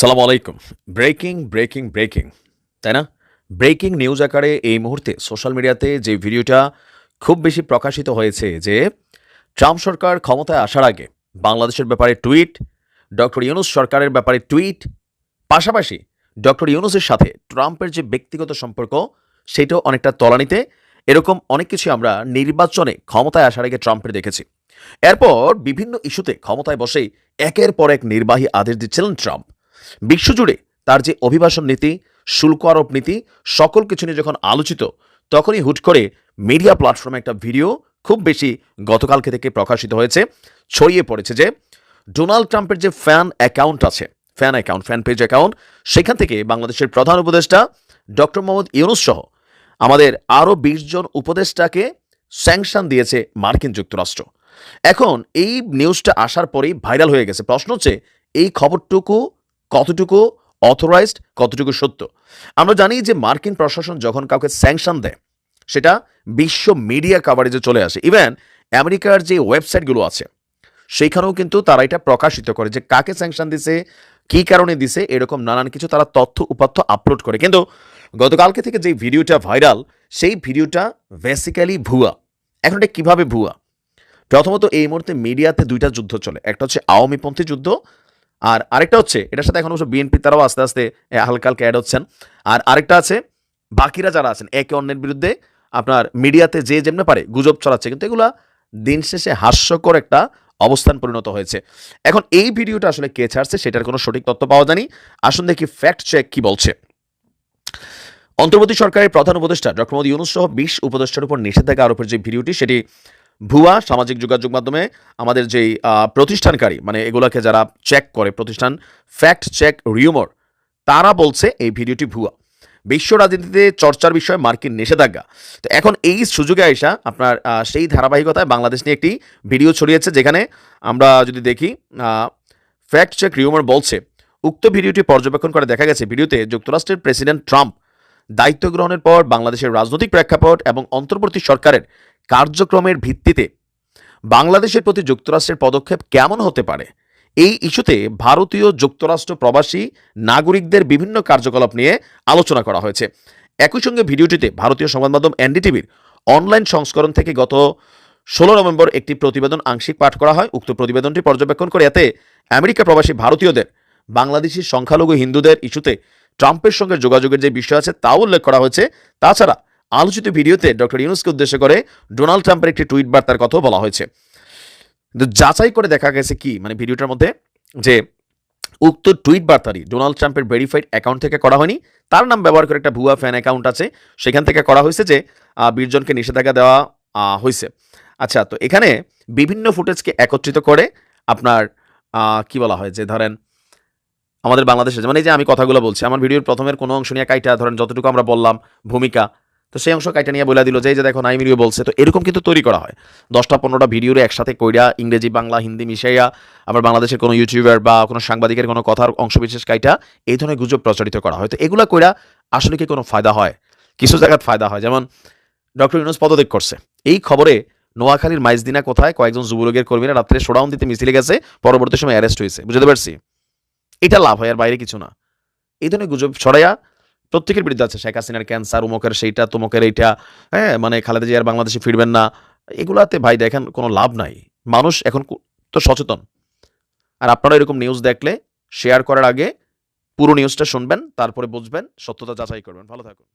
সালাম আলাইকুম। Breaking breaking breaking. তাই না? ব্রেকিং নিউজ আকারে এই মুহূর্তে সোশ্যাল মিডিয়াতে যে ভিডিওটা খুব বেশি প্রকাশিত হয়েছে যে ট্রাম্প সরকার ক্ষমতায় আসার আগে বাংলাদেশের ব্যাপারে টুইট, ডক্টর ইউনুস সরকারের ব্যাপারে টুইট, পাশাপাশি ডক্টর ইউনুসের সাথে ট্রাম্পের যে ব্যক্তিগত সম্পর্ক, সেটাও অনেকটা তলানিতে। এরকম অনেক কিছু আমরা নির্বাচনে ক্ষমতায় আসার আগে ট্রাম্পের দেখেছি। এরপর বিভিন্ন ইস্যুতে ক্ষমতায় বসেই একের পর এক নির্বাহী আদেশ দিচ্ছিলেন ট্রাম্প। বিশ্বজুড়ে তার যে অভিবাসন নীতি, শুল্ক আরোপ নীতি, সকল কিছু নিয়ে যখন আলোচিত, তখনই হুট করে মিডিয়া প্ল্যাটফর্মে একটা ভিডিও খুব বেশি গতকালকে থেকে প্রকাশিত হয়েছে। ছড়িয়ে পড়েছে যে, ডোনাল্ড ট্রাম্পের যে ফ্যান অ্যাকাউন্ট আছে, fan account, fan page account, সেখান থেকে বাংলাদেশের প্রধান উপদেষ্টা ডক্টর মোহাম্মদ ইউনুস সহ আমাদের আরও বিশ জন উপদেষ্টাকে স্যাংশন দিয়েছে মার্কিন যুক্তরাষ্ট্র। এখন এই নিউজটা আসার পরেই ভাইরাল হয়ে গেছে। প্রশ্ন হচ্ছে, এই খবরটুকু কতটুকু অথরাইজড কতটুকু সত্য? আমরা জানি যে মার্কিন প্রশাসন যখন কাউকে স্যাংশন দেয়, সেটা বিশ্ব মিডিয়া কাভারেজে চলে আসে। ইভেন আমেরিকার যে ওয়েবসাইটগুলো আছে, সেইখানেও কিন্তু তারা এটা প্রকাশিত করে যে কাকে স্যাংশন দিছে, কী কারণে দিছে, এরকম নানান কিছু তারা তথ্য উপাত্য আপলোড করে। কিন্তু গতকালকে থেকে যে ভিডিওটা ভাইরাল সেই ভিডিওটা বেসিক্যালি ভুয়া। এখন এটা কীভাবে ভুয়া? প্রথমত এই মুহূর্তে মিডিয়াতে দুইটা যুদ্ধ চলে। একটা হচ্ছে আওয়ামীপন্থী যুদ্ধ আর আরেকটা হচ্ছে, এটার সাথে এখন অবশ্য বিএনপি তারাও আস্তে আস্তে হালকা হালকা অ্যাড হচ্ছেন। আর আরেকটা আছে, বাকিরা যারা আছেন, একে অন্যের বিরুদ্ধে আপনার মিডিয়াতে যে যেমনি পারে গুজব ছড়াচ্ছে, কিন্তু এগুলা দিন শেষে হাস্যকর একটা অবস্থান পরিণত হয়েছে। এখন এই ভিডিওটা আসলে কে ছাড়ছে, সেটার কোনো সঠিক তথ্য পাওয়া যায়নি। আসুন দেখি ফ্যাক্ট চেক কি বলছে। অন্তর্বর্তী সরকারের প্রধান উপদেষ্টা ডক্টর মোদী ইউনুস সহ বিশ উপদেষ্টার উপর নিষেধাজ্ঞা আরোপের যে ভিডিওটি, সেটি ভুয়া সামাজিক যোগাযোগ মাধ্যমে আমাদের যেই প্রতিষ্ঠানকারী মানে এগুলোকে যারা চেক করে, প্রতিষ্ঠান ফ্যাক্ট চেক রিউমর তারা বলছে এই ভিডিওটি ভুয়া। বিশ্ব রাজনীতিতে চর্চার বিষয়ে মার্কিন নিষেধাজ্ঞা। তো এখন এই সুযোগে আইসা আপনার সেই ধারাবাহিকতায় বাংলাদেশ নিয়ে একটি ভিডিও ছড়িয়েছে যেখানে আমরা যদি দেখি ফ্যাক্ট চেক রিউমার বলছে, উক্ত ভিডিওটি পর্যবেক্ষণ করে দেখা গেছে ভিডিওতে যুক্তরাষ্ট্রের প্রেসিডেন্ট ট্রাম্প দায়িত্ব গ্রহণের পর বাংলাদেশের রাজনৈতিক প্রেক্ষাপট এবং অন্তর্বর্তী সরকারের কার্যক্রমের ভিত্তিতে বাংলাদেশের প্রতি যুক্তরাষ্ট্রের পদক্ষেপ কেমন হতে পারে? এই ইস্যুতে ভারতীয় যুক্তরাষ্ট্র প্রবাসী, নাগরিকদের বিভিন্ন কার্যকলাপ নিয়ে আলোচনা করা হয়েছে। একই সঙ্গে ভিডিওটিতে ভারতীয় সংবাদ মাধ্যম এনডিটিভির অনলাইন সংস্করণ থেকে গত ষোলো নভেম্বর একটি প্রতিবেদন আংশিক পাঠ করা হয়। উক্ত প্রতিবেদনটি পর্যবেক্ষণ করে এতে আমেরিকা প্রবাসী ভারতীয়দের, বাংলাদেশি সংখ্যালঘু হিন্দুদের ইস্যুতে ট্রাম্পের সঙ্গে যোগাযোগের যে বিষয় আছে, তাও উল্লেখ করা হয়েছে। তাছাড়া আলোচিত ভিডিওতে ডক্টর ইউনুসকে উদ্দেশ্য করে ডোনাল্ড ট্রাম্পের একটি টুইট বার্তার কথাও বলা হয়েছে। যাচাই করে দেখা গেছে কি? মানে ভিডিওটার মধ্যে যে উক্ত টুইট বার্তাটি ডোনাল্ড ট্রাম্পের ভেরিফাইড অ্যাকাউন্ট থেকে করা হয়নি, তার নাম ব্যবহার করে একটা ভুয়া ফ্যান অ্যাকাউন্ট আছে, সেখান থেকে করা হয়েছে যে বীরজনকে নিষেধাজ্ঞা দেওয়া হয়েছে। আচ্ছা তো এখানে বিভিন্ন ফুটেজকে একত্রিত করে আপনার কি বলা হয় যে ধরেন, আমাদের বাংলাদেশে মানে যে আমি কথাগুলো বলছি, আমার ভিডিওর প্রথমের কোনো অংশ নিয়ে কাইটা, ধরেন যতটুকু আমরা বললাম, ভূমিকা তো সেই অংশ কাইটা নিয়ে বলে দিল যে যে দেখো নাইমিরিও বলছে, তো এরকম কিন্তু তৈরি করা হয়। দশটা পনেরোটা ভিডিওরে একসাথে কইরা ইংরেজি, বাংলা, হিন্দি মিশাইয়া আবার বাংলাদেশের কোনো ইউটিউবার বা কোনো সাংবাদিকের কোনো কথার অংশ বিশেষ কাইটা এই ধরনের গুজব প্রচারিত করা হয়। তো এগুলা কইরা আসলে কি কোনো ফায়দা হয়? কিছু জায়গায় ফায়দা হয়। যেমন ডক্টর ইউনুস পদত্যাগ করছে। এই খবরে নোয়াখালীর মাইজদিনা কোথায় কয়েকজন যুবলীগের কর্মীরা রাত্রে শোডাউন দিতে মিছিলে গেছে, পরবর্তী সময় অ্যারেস্ট হয়েছে। বুঝতে পারছি? এটা লাভ হয়, আর বাইরে কিছু না। এই ধরনের গুজব ছড়াইয়া প্রত্যেকের বিরুদ্ধে আছে, শেখ হাসিনার ক্যান্সার, উমকের সেইটা, তুমকের এইটা হ্যাঁ মানে খালেদা জিয়ার বাংলাদেশে ফিরবেন না, এগুলাতে ভাই দেখেন কোনো লাভ নাই। মানুষ এখন তো সচেতন। আর আপনারা এরকম নিউজ দেখলে শেয়ার করার আগে পুরো নিউজটা শুনবেন, তারপরে বুঝবেন, সত্যতা যাচাই করবেন। ভালো থাকুন।